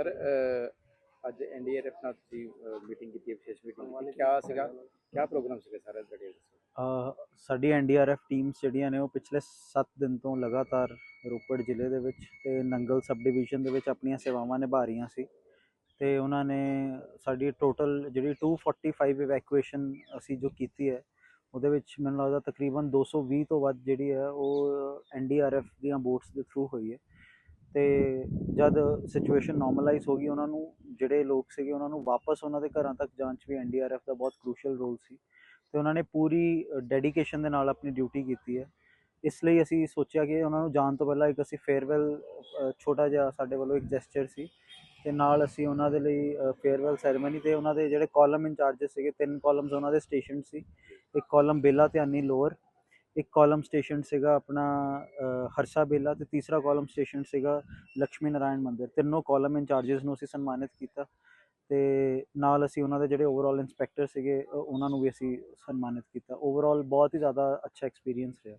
Sir ਅੱਜ NDRF ਨਾਲ ਤੁਸੀਂ ਮੀਟਿੰਗ ਕੀਤੀ ਹੈ ਵਿਸ਼ੇਸ਼ ਮੀਟਿੰਗ ਕੀਤੀ। ਕਿਆ ਸੀਗਾ? ਕਿਆ ਪ੍ਰੋਗਰਾਮ ਸੀਗਾ ਸਾਰਾ ਤੁਹਾਡੇ ਅਹ ਸਾਡੀ ਐਨਡੀਆਰਐਫ ਟੀਮਸ ਜਿਹੜੀਆਂ ਨੇ ਉਹ ਪਿਛਲੇ 7 ਦਿਨ ਤੋਂ ਲਗਾਤਾਰ ਰੋਪੜ ਜ਼ਿਲ੍ਹੇ ਦੇ ਵਿੱਚ ਤੇ ਨੰਗਲ ਸਬ ਡਿਵੀਜ਼ਨ ਦੇ ਵਿੱਚ ਆਪਣੀਆਂ ਸੇਵਾਵਾਂ ਨਿਭਾ ਰਹੀਆਂ ਸੀ। ਤੇ ਉਹਨਾਂ ਨੇ ਸਾਡੀ ਟੋਟਲ ਜਿਹੜੀ 245 ਇਵੈਕੂਏਸ਼ਨ ਅਸੀਂ ਜੋ ਕੀਤੀ ਹੈ ਉਹਦੇ ਵਿੱਚ ਮੈਨੂੰ ਲੱਗਦਾ ਤਕਰੀਬਨ 220 ਤੋਂ ਵੱਧ ਜਿਹੜੀ ਹੈ ਉਹ ਐਨਡੀਆਰਐਫ ਦੀਆਂ ਬੋਟਸ ਦੇ ਥਰੂ ਹੋਈ ਹੈ। ਤੇ ਜਦ ਸਿਚੁਏਸ਼ਨ ਨਾਰਮਲਾਈਜ਼ ਹੋ ਗਈ, ਉਹਨਾਂ ਨੂੰ ਜਿਹੜੇ ਲੋਕ ਸੀਗੇ, ਉਹਨਾਂ ਨੂੰ ਵਾਪਸ ਉਹਨਾਂ ਦੇ ਘਰਾਂ ਤੱਕ ਜਾਣ 'ਚ ਵੀ ਐਨਡੀਆਰਐਫ ਦਾ ਬਹੁਤ ਕ੍ਰੂਸ਼ੀਅਲ ਰੋਲ ਸੀ। ਤੇ ਉਹਨਾਂ ਨੇ ਪੂਰੀ ਡੈਡੀਕੇਸ਼ਨ ਦੇ ਨਾਲ ਆਪਣੀ ਡਿਊਟੀ ਕੀਤੀ ਹੈ। ਇਸ ਲਈ ਅਸੀਂ ਸੋਚਿਆ ਕਿ ਉਹਨਾਂ ਨੂੰ ਜਾਣ ਤੋਂ ਪਹਿਲਾਂ ਇੱਕ ਅਸੀਂ ਫੇਅਰਵੈਲ ਛੋਟਾ ਜਿਹਾ ਸਾਡੇ ਵੱਲੋਂ ਇੱਕ ਜੈਸਚਰ ਸੀ। ਤੇ ਨਾਲ ਅਸੀਂ ਉਹਨਾਂ ਦੇ ਲਈ ਫੇਅਰਵੈਲ ਸੈਰੇਮਨੀ ਤੇ ਉਹਨਾਂ ਦੇ ਜਿਹੜੇ ਕਾਲਮ ਇੰਚਾਰਜਸ ਸੀਗੇ, ਤਿੰਨ ਕਾਲਮਸ ਉਹਨਾਂ ਦੇ ਸਟੇਸ਼ਨ ਸੀ। ਇੱਕ ਕਾਲਮ ਬੇਲਾ ਧਿਆਨੀ ਲੋਅਰ ਇੱਕ ਕਾਲਮ ਸਟੇਸ਼ਨ ਸੀਗਾ ਆਪਣਾ ਹਰਸ਼ਾ ਬੇਲਾ ਤੇ ਤੀਸਰਾ ਕਾਲਮ ਸਟੇਸ਼ਨ ਸੀਗਾ ਲక్ష్ਮੀ ਨਾਰਾਇਣ ਮੰਦਿਰ। ਤਿੰਨੋਂ ਕਾਲਮ ਇੰਚਾਰਜਸ ਨੂੰ ਅਸੀਂ ਸਨਮਾਨਿਤ ਕੀਤਾ ਤੇ ਨਾਲ ਅਸੀਂ ਉਹਨਾਂ ਦੇ ਜਿਹੜੇ ਓਵਰਆਲ ਇੰਸਪੈਕਟਰ ਸੀਗੇ ਉਹਨਾਂ ਨੂੰ ਵੀ ਅਸੀਂ ਸਨਮਾਨਿਤ ਕੀਤਾ। ਓਵਰਆਲ ਬਹੁਤ ਹੀ ਜ਼ਿਆਦਾ ਅੱਛਾ ਐਕਸਪੀਰੀਅੰਸ ਰਿਹਾ।